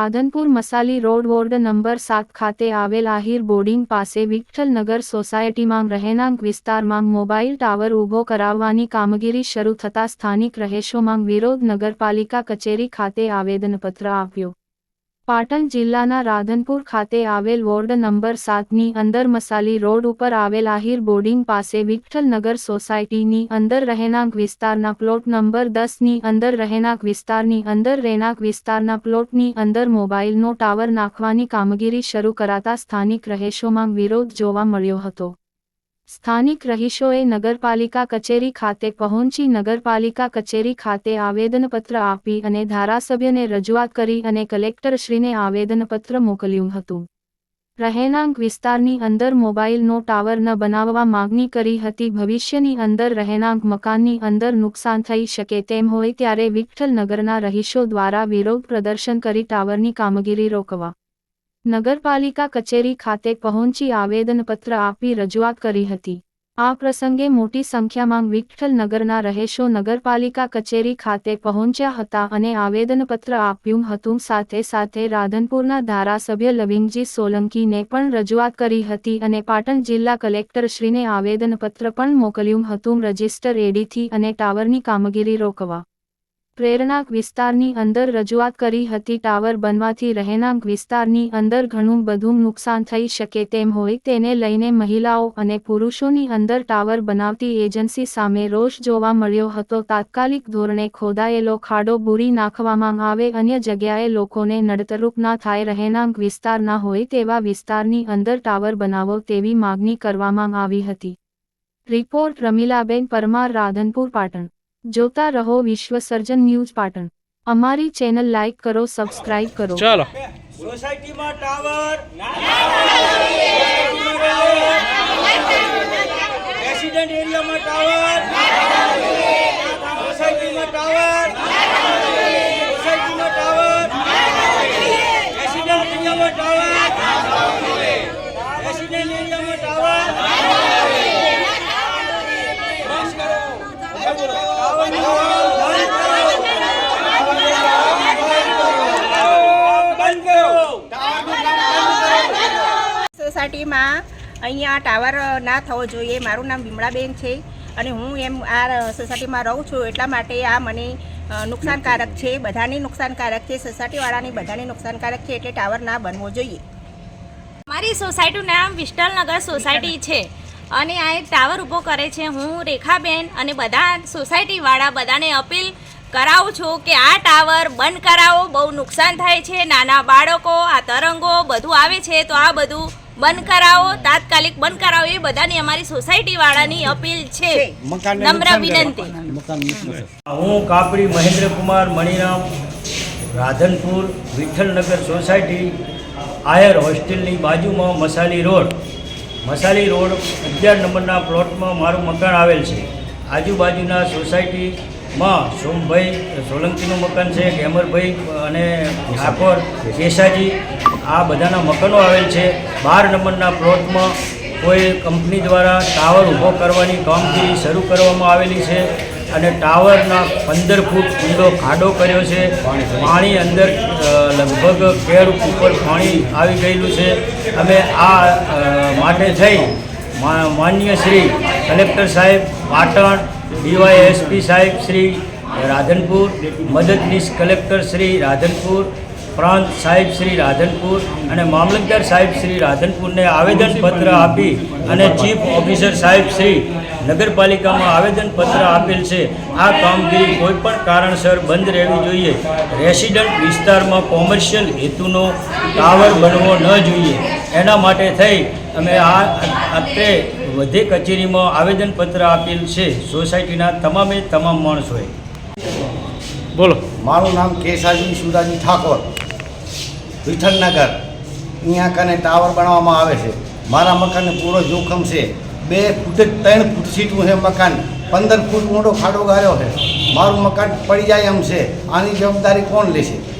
Radhanpur Masali road ward number સાત ખાતે આવેલ આહિર બોર્ડિંગ પાસે વિઠ્ઠલનગર સોસાયટીમાં રહેણાંક વિસ્તારમાં મોબાઈલ ટાવર ઊભો કરાવવાની કામગીરી શરૂ થતાં સ્થાનિક રહેશોમાં વિરોધ નગરપાલિકા કચેરી ખાતે આવેદનપત્ર આપ્યો. પાટણ જિલ્લાના રાધનપુર ખાતે આવેલ વોર્ડ નંબર સાતની અંદર મસાલી રોડ ઉપર આવેલ આહિર બોર્ડિંગ પાસે વિઠ્ઠલનગર સોસાયટીની અંદર રહેણાંક વિસ્તારના પ્લોટ નંબર દસની અંદર રહેણાંક વિસ્તારની અંદર રહેણાંક વિસ્તારના પ્લોટની અંદર મોબાઈલનો ટાવર નાખવાની કામગીરી શરૂ કરાતા સ્થાનિક રહેશોમાં વિરોધ જોવા મળ્યો હતો. સ્થાનિક રહીશોએ નગરપાલિકા કચેરી ખાતે પહોંચી નગરપાલિકા કચેરી ખાતે આવેદનપત્ર આપી અને ધારાસભ્યને રજૂઆત કરી અને કલેક્ટરશ્રીને આવેદનપત્ર મોકલ્યું હતું. રહેણાંક વિસ્તારની અંદર મોબાઈલનો ટાવર ન બનાવવા માગણી કરી હતી. ભવિષ્યની અંદર રહેણાંક મકાનની અંદર નુકસાન થઈ શકે તેમ હોય ત્યારે વિઠ્ઠલનગરના રહીશો દ્વારા વિરોધ પ્રદર્શન કરી ટાવરની કામગીરી રોકવા નગરપાલિકા કચેરી ખાતે પહોંચી આવેદનપત્ર આપી રજૂઆત કરી હતી. આ પ્રસંગે મોટી સંખ્યામાં વિઠ્ઠલનગરના રહેશો નગરપાલિકા કચેરી ખાતે પહોંચ્યા હતા અને આવેદનપત્ર આપ્યું હતું. સાથે સાથે રાધનપુરના ધારાસભ્ય લવિંગજી સોલંકીને પણ રજૂઆત કરી હતી અને પાટણ જિલ્લા કલેક્ટરશ્રીને આવેદનપત્ર પણ મોકલ્યું હતું. રજિસ્ટર એડીથી અને ટાવરની કામગીરી રોકવા પ્રેરણાક વિસ્તારની અંદર રજૂઆત કરી હતી, ટાવર બનવાથી રહેણાંક વિસ્તારની અંદર ઘણું બધું નુકસાન થઈ શકે તેમ હોય તેને લઈને મહિલાઓ અને પુરુષોની અંદર ટાવર બનાવતી એજન્સી સામે રોષ જોવા મળ્યો હતો. તાત્કાલિક ધોરણે ખોદાયેલો ખાડો બૂરી નાખવામાં આવે, અન્ય જગ્યાએ લોકોને નડતરૂપ ના થાય, રહેણાંક વિસ્તાર ના હોય તેવા વિસ્તારની અંદર ટાવર બનાવો તેવી માગણી કરવામાં આવી હતી. રિપોર્ટ રમીલાબેન પરમાર, રાધનપુર, પાટણ. જોતા રહો વિશ્વ સર્જન ન્યૂઝ પાટણ. અમારી ચેનલ લાઇક કરો સબસ્ક્રાઇબ કરો. ચાલો. સોસાયટીમાં ટાવર રેસિડેન્ટ એરિયામાં ટાવર સોસાયટીમાં ટાવર સોસાયટીમાં ટાવર રેસિડેન્ટ એરિયામાં ટાવર રેસિડેન્ટ એરિયામાં ટાવર બંધ કરો સોસાયટીમાં અહીંયા ટાવર ના થવો જોઈએ. મારું નામ વિમળાબેન છે અને હું એમ આ સોસાયટીમાં રહું છું એટલા માટે આ મને નુકસાનકારક છે. બધાને નુકસાનકારક છે. સોસાયટીવાળાને બધાને નુકસાનકારક છે એટલે ટાવર ના બનવો જોઈએ. મારી સોસાયટીનું નામ વિષ્ટલનગર સોસાયટી છે અને આ ટાવર ઊભો કરે છે. હું રેખાબેન અને બધા સોસાયટીવાળા બધાને અપીલ કરાવું છું કે આ ટાવર બંધ કરાવો. બહુ નુકસાન થાય છે. નાના બાળકો, આ તરંગો બધું આવે છે. તો આ બધું બંધ કરાવો તાત્કાલિક બંધ કરાવો એ બધાની અમારી સોસાયટીવાળાની અપીલ છે. નમ્ર વિનંતી. હું કાપડી મહેન્દ્રકુમાર મણિરામ રાધનપુર વિઠ્ઠલનગર સોસાયટી આયર હોસ્ટેલની બાજુમાં મસાલી રોડ. મસાલી રોડ અગિયાર નંબરના પ્લોટમાં મારું મકાન આવેલ છે. આજુબાજુના સોસાયટીમાં સોમભાઈ સોલંકીનું મકાન છે ગેમરભાઈ અને ઠાકોર કેસાજી. આ બધાના મકાનો આવેલ છે. બાર નંબરના પ્લોટમાં કોઈ કંપની દ્વારા ટાવર ઊભો કરવાની કામગીરી શરૂ કરવામાં આવેલી છે અને ટાવરના પંદર ફૂટ ઊંડો ખાડો કર્યો છે. પાણી અંદર લગભગ કેર ઉપર પાણી આવી ગયેલું છે. અમે આ માટે મા- માન્ય શ્રી કલેક્ટર સાહેબ, પાટણ ડીવાયએસપી સાહેબ, શ્રી રાધનપુર, મદદનીશ કલેક્ટર શ્રી રાધનપુર પ્રાંત સાહેબ શ્રી રાધનપુર અને મામલતદાર સાહેબ શ્રી રાધનપુરને આવેદનપત્ર આપી અને ચીફ ઓફિસર સાહેબ શ્રી નગરપાલિકામાં આવેદનપત્ર આપેલ છે. આ કામગીરી કોઈપણ કારણસર બંધ રહેવી જોઈએ. રેસિડન્ટ વિસ્તારમાં કોમર્શિયલ હેતુનો ટાવર બનવો ન જોઈએ. એના માટે થઈ અમે આ અત્રે વધે કચેરીમાં આવેદનપત્ર આપેલ છે. સોસાયટીના તમામે તમામ માણસોએ. બોલો. મારું નામ કેસાજી સુદાજી ઠાકોર. વિઠ્ઠલનગર. અહીંયા કને ટાવર બનાવવામાં આવે છે. મારા મકાનને પૂરો જોખમ છે. બે ફૂટ ત્રણ ફૂટ સીટું છે મકાન. પંદર ફૂટ મોટો ખાડો ગાળ્યો છે. મારું મકાન પડી જાય એમ છે. આની જવાબદારી કોણ લેશે?